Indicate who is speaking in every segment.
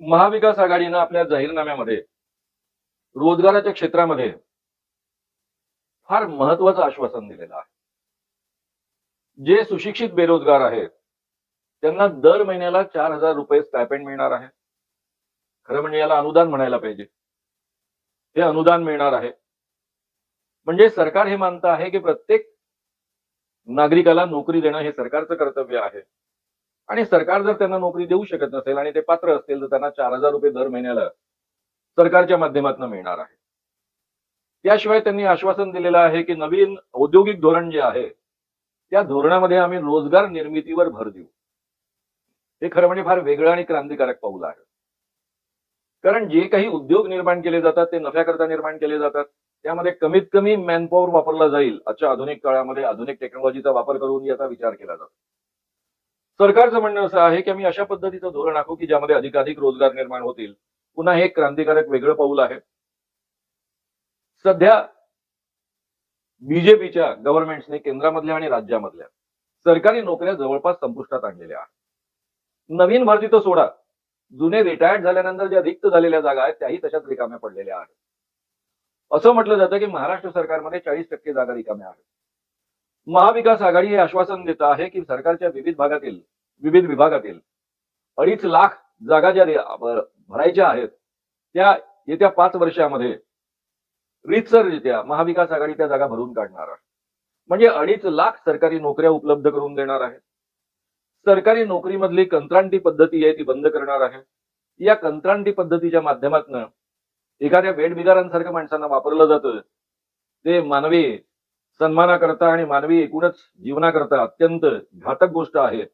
Speaker 1: महाविकास आघाडीनं आपल्या जाहीरनाम्यामध्ये रोजगाराच्या क्षेत्रामध्ये फार महत्वाचं आश्वासन दिलेलं आहे. जे सुशिक्षित बेरोजगार आहेत त्यांना दर महिन्याला चार हजार रुपये स्टायपेंड मिळणार आहे. खरं म्हणजे याला अनुदान म्हणायला पाहिजे. हे अनुदान मिळणार आहे. म्हणजे सरकार हे मानतं आहे की प्रत्येक नागरिकाला नोकरी देणं हे सरकारचं कर्तव्य आहे. आणि सरकार जर त्यांना नोकरी देऊ शकत नसेल आणि ते पात्र असतील तर त्यांना चार हजार रुपये दर महिन्याला सरकारच्या माध्यमातून मिळणार आहे. त्याशिवाय त्यांनी आश्वासन दिलेलं आहे की नवीन औद्योगिक धोरण जे आहे त्या धोरणामध्ये आम्ही रोजगार निर्मितीवर भर देऊ. हे खरं म्हणजे फार वेगळं आणि क्रांतिकारक पाऊल आहे. कारण जे काही उद्योग निर्माण केले जातात ते नफ्याकरता निर्माण केले जातात. त्यामध्ये कमीत कमी मॅनपॉवर वापरला जाईल आजच्या आधुनिक काळामध्ये आधुनिक टेक्नॉलॉजीचा वापर करून याचा विचार केला जातो. सरकारचं म्हणणं असं आहे की आम्ही अशा पद्धतीचं धोरण आखू की ज्यामध्ये अधिकाधिक रोजगार निर्माण होतील. पुन्हा हे एक क्रांतिकारक वेगळं पाऊल आहे. सध्या बीजेपीच्या गव्हर्नमेंटने केंद्रामधल्या आणि राज्यामधल्या सरकारी नोकऱ्या जवळपास संपुष्टात आणलेल्या आहेत. नवीन भरती तो सोडा. जुने रिटायर्ड झाल्यानंतर ज्या रिक्त झालेल्या जागा आहेत त्याही तशाच रिकाम्या पडलेल्या आहेत. असं म्हटलं जातं की महाराष्ट्र सरकारमध्ये चाळीस टक्के जागा रिकाम्या आहेत. महाविकास आघाडी हे आश्वासन देत आहे की सरकारच्या विविध भागातील विविध विभागातील अडीच लाख जागा ज्या भरायच्या आहेत त्या येत्या पाच वर्षामध्ये रीतसररित्या महाविकास आघाडी त्या जागा भरून काढणार आहे. म्हणजे अडीच लाख सरकारी नोकऱ्या उपलब्ध करून देणार आहे. सरकारी नोकरीमधली कंत्राटी पद्धती आहे ती बंद करणार आहे. या कंत्राटी पद्धतीच्या माध्यमातून एखाद्या वेडबिगारांसारखं माणसांना वापरलं जातं. ते मानवी सन्मानाकरता आणि मानवी एकूणच जीवनाकरता अत्यंत घातक गोष्ट आहे.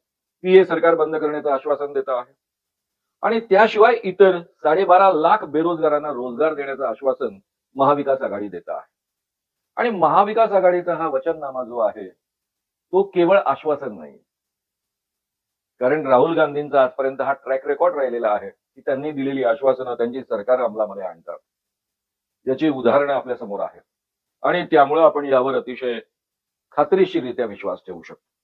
Speaker 1: ती हे सरकार बंद करण्याचं आश्वासन देत आहे. आणि त्याशिवाय इतर साडेबारा लाख बेरोजगारांना रोजगार देण्याचं आश्वासन महाविकास आघाडी देत आहे. आणि महाविकास आघाडीचा हा वचननामा जो आहे तो केवळ आश्वासन नाही. कारण राहुल गांधींचा आजपर्यंत हा ट्रॅक रेकॉर्ड राहिलेला आहे की त्यांनी दिलेली आश्वासनं त्यांची सरकार अंमलामध्ये आणतात. याची उदाहरणं आपल्यासमोर आहेत. आणि त्यामुळं आपण यावर अतिशय खात्रीशीरित्या विश्वास ठेवू शकतो.